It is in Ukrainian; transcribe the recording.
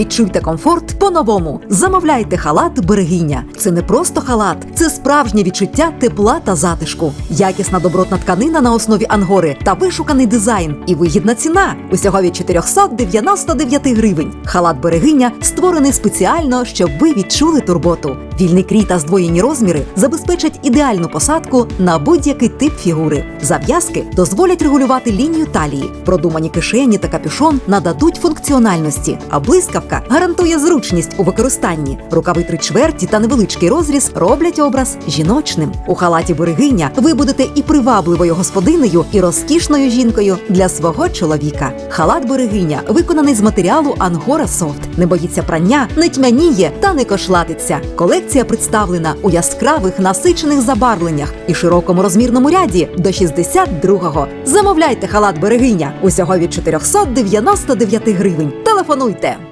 Відчуйте комфорт по-новому. Замовляйте халат берегиня. Це не просто халат, це справжнє відчуття тепла та затишку. Якісна добротна тканина на основі ангори та вишуканий дизайн. І вигідна ціна усього від 499 гривень. Халат берегиня створений спеціально, щоб ви відчули турботу. Вільний крій та здвоєні розміри забезпечать ідеальну посадку на будь-який тип фігури. Зав'язки дозволять регулювати лінію талії. Продумані кишені та капюшон нададуть функціональності, а блискавка гарантує зручність у використанні. Рукави три чверті та невеличкий розріз роблять образ жіночним. У халаті берегиня ви будете і привабливою господинею, і розкішною жінкою для свого чоловіка. Халат берегиня виконаний з матеріалу Ангора Софт. Не боїться прання, не тьмяніє та не кошлатиться. Колекція представлена у яскравих насичених забарвленнях і широкому розмірному ряді до 62-го. Замовляйте халат берегиня усього від 499 гривень. Телефонуйте.